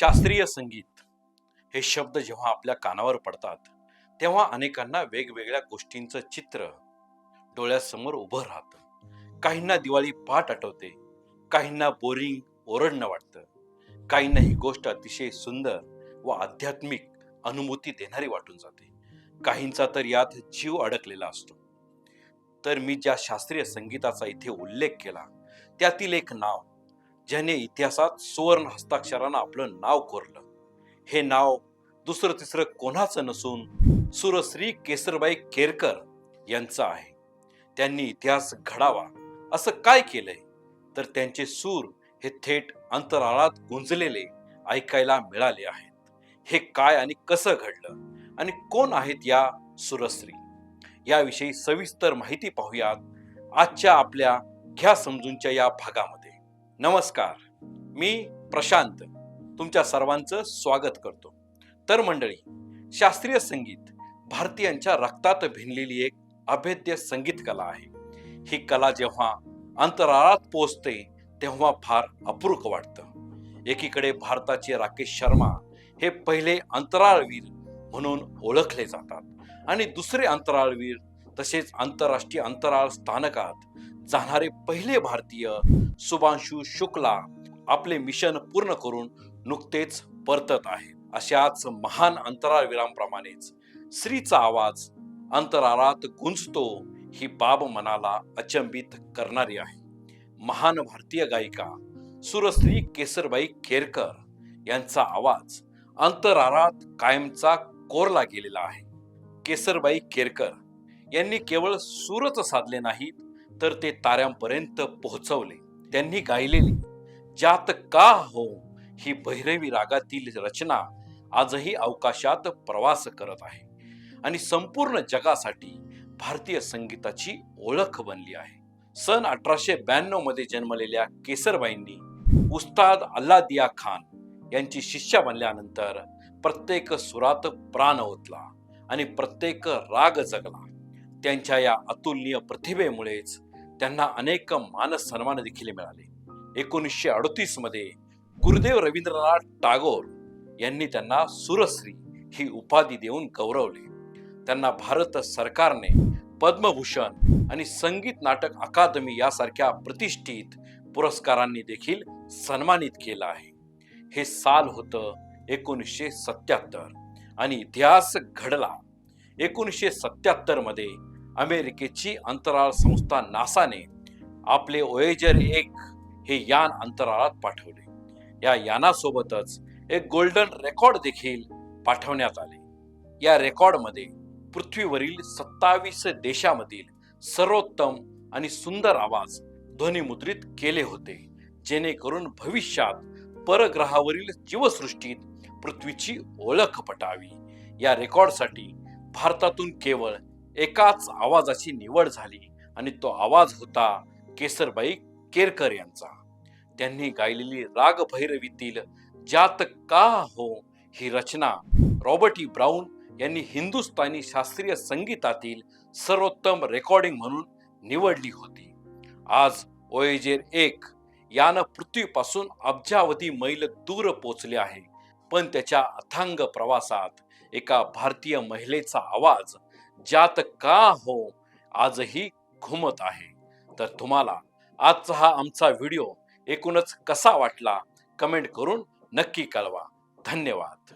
शास्त्रीय संगीत हे शब्द जेव्हा आपल्या कानावर पडतात तेव्हा अनेकांना वेगवेगळ्या गोष्टींचं चित्र डोळ्यासमोर उभं राहतं. काहींना दिवाळी पाठ आठवते काहींना बोरिंग ओरडणं वाटतं. काहींना ही गोष्ट अतिशय सुंदर व आध्यात्मिक अनुभूती देणारी वाटून जाते. काहींचा तर यात जीव अडकलेला असतो. तर मी ज्या शास्त्रीय संगीताचा इथे उल्लेख केला त्यातील एक नाव ज्याने इतिहासात सुवर्ण हस्ताक्षरानं आपलं नाव कोरलं. हे नाव दुसरं तिसरं कोणाचं नसून सुरश्री केसरबाई केरकर यांचं आहे. त्यांनी इतिहास घडावा असं काय केलंय? तर त्यांचे सूर हे थेट अंतराळात गुंजलेले ऐकायला मिळाले आहेत. हे काय आणि कसं घडलं? आणि कोण आहेत या सुरश्री? याविषयी सविस्तर माहिती पाहूयात आजच्या आपल्या घ्या समजूनच्या या भागामध्ये. नमस्कार. मी प्रशांत तुमच्या सर्वांचं स्वागत करतो. तर मंडळी शास्त्रीय संगीत भारतीयांच्या रक्तात भिनलेली एक अभेद्य संगीत कला आहे. ही कला जेव्हा अंतराळात पोचते तेव्हा फार अप्रूक वाटतं. एकीकडे भारताचे राकेश शर्मा हे पहिले अंतराळवीर म्हणून ओळखले जातात आणि दुसरे अंतराळवीर तसेच आंतरराष्ट्रीय अंतराळ स्थानकात जाणारे पहिले भारतीय शुभांशु शुक्ला आपले मिशन पूर्ण करून नुकतेच परतत आहे. अशाच महान अंतराळवीरांप्रमाणेच श्रीचा आवाज अंतराळात गुंजतो ही बाब मनाला अचंबित करणारी आहे. महान भारतीय गायिका सुरश्री केसरबाई केरकर यांचा आवाज अंतराळात कायमचा कोरला गेलेला आहे. केसरबाई केरकर यांनी केवळ सूरच साधले नाहीत तर ते ताऱ्यांपर्यंत पोहोचवले. त्यांनी गायलेली ज्यात का हो ही भैरवी रागातील रचना आजही अवकाशात प्रवास करत आहे आणि संपूर्ण जगासाठी भारतीय संगीताची ओळख बनली आहे. सन अठराशे ब्याण्णवमध्ये जन्मलेल्या केसरबाईंनी उस्ताद अल्लादिया खान यांची शिष्या बनल्यानंतर प्रत्येक सुरात प्राण ओतला आणि प्रत्येक राग जगला. त्यांच्या या अतुलनीय प्रतिभेमुळेच त्यांना अनेक मान सन्मान देखील मिळाले. एकोणीसशे अडतीसमध्ये गुरुदेव रवींद्रनाथ टागोर यांनी त्यांना सुरश्री ही उपाधी देऊन गौरवले. त्यांना भारत सरकारने पद्मभूषण आणि संगीत नाटक अकादमी यासारख्या प्रतिष्ठित पुरस्कारांनी देखील सन्मानित केलं आहे. हे साल होतं एकोणीसशे सत्याहत्तर. आणि इतिहास घडला. एकोणीसशे सत्याहत्तरमध्ये अमेरिकेची अंतराळ संस्था नासाने आपले ओएजर एक हे यान अंतराळात पाठवले. या यानासोबतच एक गोल्डन रेकॉर्ड देखील पाठवण्यात आले. या रेकॉर्डमध्ये पृथ्वीवरील सत्तावीस देशामधील सर्वोत्तम आणि सुंदर आवाज ध्वनिमुद्रित केले होते. जेणेकरून भविष्यात परग्रहावरील जीवसृष्टीत पृथ्वीची ओळख पटावी. या रेकॉर्डसाठी भारतातून केवळ एकाच आवाजाची निवड झाली आणि तो आवाज होता केसरबाई केरकर यांचा. त्यांनी गायलेली राग भैरवीतील जात का हो ही रचना रॉबर्टी ब्राऊन यांनी हिंदुस्थानी शास्त्रीय संगीतातील सर्वोत्तम रेकॉर्डिंग म्हणून निवडली होती. आज ओएजेर एक यानं पृथ्वीपासून अब्जावधी मैल दूर पोचले आहे. पण त्याच्या अथांग प्रवासात एका भारतीय महिलेचा आवाज ज्यात का हो आजही घुमत आहे? तर तुम्हाला आजचा हा आमचा व्हिडिओ एकूणच कसा वाटला? कमेंट करून नक्की कळवा. धन्यवाद.